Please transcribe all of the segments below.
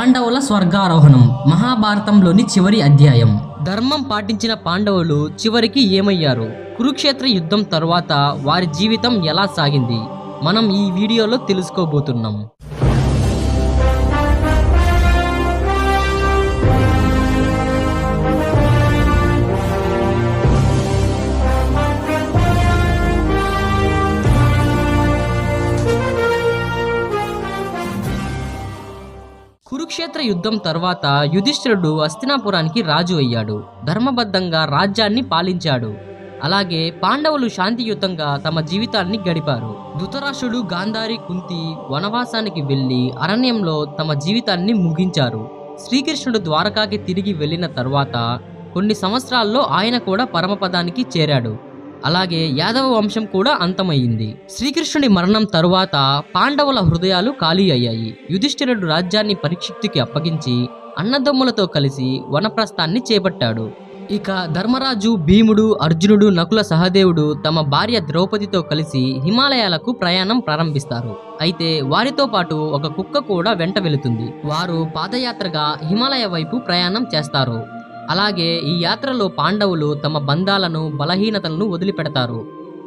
పాండవుల స్వర్గారోహణం మహాభారతంలోని చివరి అధ్యాయం. ధర్మం పాటించిన పాండవులు చివరికి ఏమయ్యారు? కురుక్షేత్ర యుద్ధం తర్వాత వారి జీవితం ఎలా సాగింది? మనం ఈ వీడియోలో తెలుసుకోబోతున్నాం. కురుక్షేత్ర యుద్ధం తర్వాత యుధిష్ఠిరుడు హస్తినాపురానికి రాజు అయ్యాడు. ధర్మబద్ధంగా రాజ్యాన్ని పాలించాడు. అలాగే పాండవులు శాంతియుతంగా తమ జీవితాన్ని గడిపారు. ధృతరాష్ట్రుడు గాంధారి కుంతి వనవాసానికి వెళ్ళి అరణ్యంలో తమ జీవితాన్ని ముగించారు. శ్రీకృష్ణుడు ద్వారకాకి తిరిగి వెళ్ళిన తర్వాత కొన్ని సంవత్సరాల్లో ఆయన కూడా పరమపదానికి చేరాడు. అలాగే యాదవ వంశం కూడా అంతమయ్యింది. శ్రీకృష్ణుడి మరణం తరువాత పాండవుల హృదయాలు ఖాళీ అయ్యాయి. యుధిష్ఠిరుడు రాజ్యాన్ని పరీక్షిప్తికి అప్పగించి అన్నదమ్ములతో కలిసి వనప్రస్థాన్ని చేపట్టాడు. ఇక ధర్మరాజు భీముడు అర్జునుడు నకుల సహదేవుడు తమ భార్య ద్రౌపదితో కలిసి హిమాలయాలకు ప్రయాణం ప్రారంభిస్తారు. అయితే వారితో పాటు ఒక కుక్క కూడా వెంట వెళుతుంది. వారు పాదయాత్రగా హిమాలయ వైపు ప్రయాణం చేస్తారు. అలాగే ఈ యాత్రలో పాండవులు తమ బంధాలను బలహీనతలను వదిలిపెడతారు.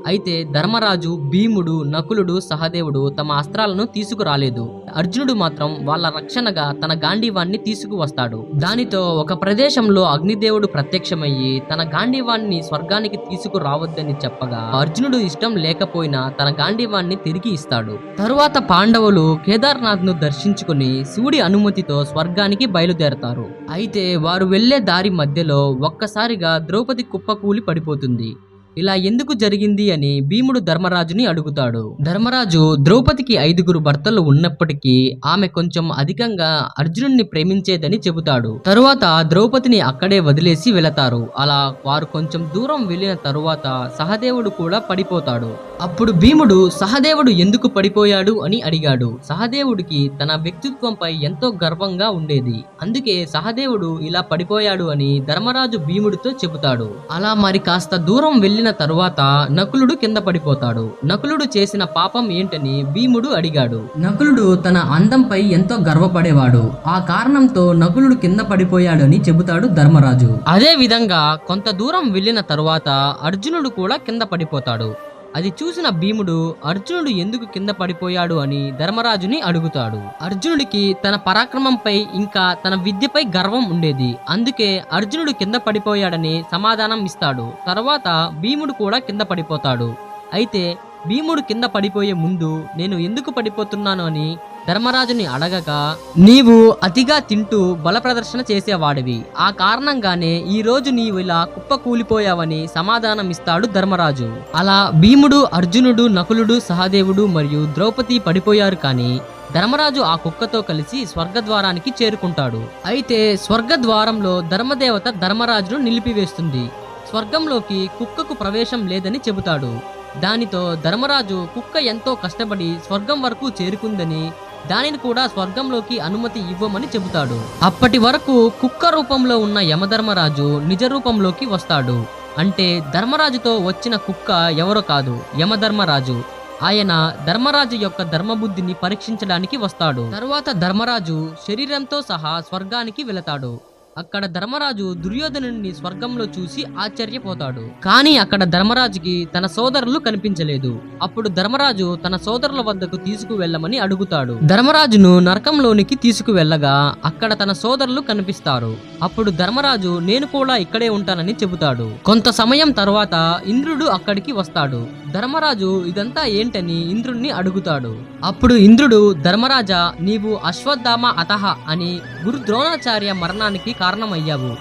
అయితే ధర్మరాజు భీముడు నకులుడు సహదేవుడు తమ అస్త్రాలను తీసుకురాలేదు. అర్జునుడు మాత్రం వాళ్ళ రక్షణగా తన గాంధీవాన్ని తీసుకువస్తాడు. దానితో ఒక ప్రదేశంలో అగ్నిదేవుడు ప్రత్యక్షమయ్యి తన గాంధీవాన్ని స్వర్గానికి తీసుకురావద్దని చెప్పగా అర్జునుడు ఇష్టం లేకపోయినా తన గాంధీవాన్ని తిరిగి ఇస్తాడు. తరువాత పాండవులు కేదార్నాథ్ను దర్శించుకుని శివుడి అనుమతితో స్వర్గానికి బయలుదేరతారు. అయితే వారు వెళ్ళే దారి మధ్యలో ఒక్కసారిగా ద్రౌపది కుప్పకూలి పడిపోతుంది. ఇలా ఎందుకు జరిగింది అని భీముడు ధర్మరాజుని అడుగుతాడు. ధర్మరాజు ద్రౌపదికి ఐదుగురు భర్తలు ఉన్నప్పటికీ ఆమె కొంచెం అధికంగా అర్జునుడిని ప్రేమించేదని చెబుతాడు. తరువాత ద్రౌపదిని అక్కడే వదిలేసి వెళతారు. అలా వారు కొంచెం దూరం వెళ్ళిన తరువాత సహదేవుడు కూడా పడిపోతాడు. అప్పుడు భీముడు సహదేవుడు ఎందుకు పడిపోయాడు? అని అడిగాడు. సహదేవుడికి తన వ్యక్తిత్వంపై ఎంతో గర్వంగా ఉండేది. అందుకే సహదేవుడు ఇలా పడిపోయాడు అని ధర్మరాజు భీముడితో చెబుతాడు. అలా మరి కాస్త దూరం వెళ్ళిన తరువాత నకులుడు కింద పడిపోతాడు. నకులుడు చేసిన పాపం ఏంటని భీముడు అడిగాడు. నకులుడు తన అందంపై ఎంతో గర్వపడేవాడు. ఆ కారణంతో నకులుడు కింద పడిపోయాడు అని చెబుతాడు ధర్మరాజు. అదే విధంగా కొంత దూరం వెళ్ళిన తరువాత అర్జునుడు కూడా కింద పడిపోతాడు. అది చూసిన భీముడు అర్జునుడు ఎందుకు కింద పడిపోయాడు? అని ధర్మరాజుని అడుగుతాడు. అర్జునుడికి తన పరాక్రమంపై ఇంకా తన విద్యపై గర్వం ఉండేది. అందుకే అర్జునుడు కింద పడిపోయాడని సమాధానం ఇస్తాడు. తర్వాత భీముడు కూడా కింద పడిపోతాడు. అయితే భీముడు కింద పడిపోయే ముందు నేను ఎందుకు పడిపోతున్నాను అని ధర్మరాజుని అడగగా నీవు అతిగా తింటూ బల ప్రదర్శన చేసేవాడివి. ఆ కారణంగానే ఈ రోజు నీవు ఇలా కుప్ప కూలిపోయావని సమాధానం ఇస్తాడు ధర్మరాజు. అలా భీముడు అర్జునుడు నకులుడు సహదేవుడు మరియు ద్రౌపది పడిపోయారు కానీ ధర్మరాజు ఆ కుక్కతో కలిసి స్వర్గద్వారానికి చేరుకుంటాడు. అయితే స్వర్గద్వారంలో ధర్మదేవత ధర్మరాజును నిలిపివేస్తుంది. స్వర్గంలోకి కుక్కకు ప్రవేశం లేదని చెబుతాడు. దానితో ధర్మరాజు కుక్క ఎంతో కష్టపడి స్వర్గం వరకు చేరుకుందని దానిని కూడా స్వర్గంలోకి అనుమతి ఇవ్వమని చెబుతాడు. అప్పటి వరకు కుక్క రూపంలో ఉన్న యమధర్మరాజు నిజ రూపంలోకి వస్తాడు. అంటే ధర్మరాజుతో వచ్చిన కుక్క ఎవరో కాదు యమధర్మరాజు. ఆయన ధర్మరాజు యొక్క ధర్మబుద్ధిని పరీక్షించడానికి వస్తాడు. తరువాత ధర్మరాజు శరీరంతో సహా స్వర్గానికి వెళతాడు. అక్కడ ధర్మరాజు దుర్యోధనుడిని స్వర్గంలో చూసి ఆశ్చర్యపోతాడు. కానీ అక్కడ ధర్మరాజుకి తన సోదరులు కనిపించలేదు. అప్పుడు ధర్మరాజు తన సోదరుల వద్దకు తీసుకువెళ్ళమని అడుగుతాడు. ధర్మరాజును నరకంలోనికి తీసుకువెళ్ళగా అక్కడ తన సోదరులు కనిపిస్తారు. అప్పుడు ధర్మరాజు నేను కూడా ఇక్కడే ఉంటానని చెబుతాడు. కొంత సమయం తర్వాత ఇంద్రుడు అక్కడికి వస్తాడు. ధర్మరాజు ఇదంతా ఏంటని ఇంద్రుణ్ణి అడుగుతాడు. అప్పుడు ఇంద్రుడు ధర్మరాజా నీవు అశ్వత్థామ అతహ అని గురు ద్రోణాచార్య మరణానికి కారణమయ్యావు.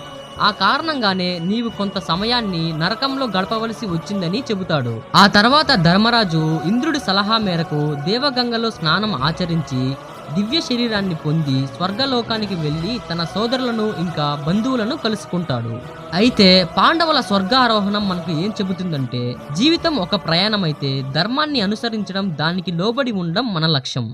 ఆ కారణంగానే నీవు కొంత సమయాన్ని నరకంలో గడపవలసి వచ్చిందని చెబుతాడు. ఆ తర్వాత ధర్మరాజు ఇంద్రుడి సలహా మేరకు దేవగంగలో స్నానం ఆచరించి దివ్య శరీరాన్ని పొంది స్వర్గలోకానికి వెళ్ళి తన సోదరులను ఇంకా బంధువులను కలుసుకుంటాడు. అయితే పాండవుల స్వర్గారోహణం మనకు ఏం చెబుతుందంటే జీవితం ఒక ప్రయాణమైతే ధర్మాన్ని అనుసరించడం దానికి లోబడి ఉండడం మన లక్ష్యం.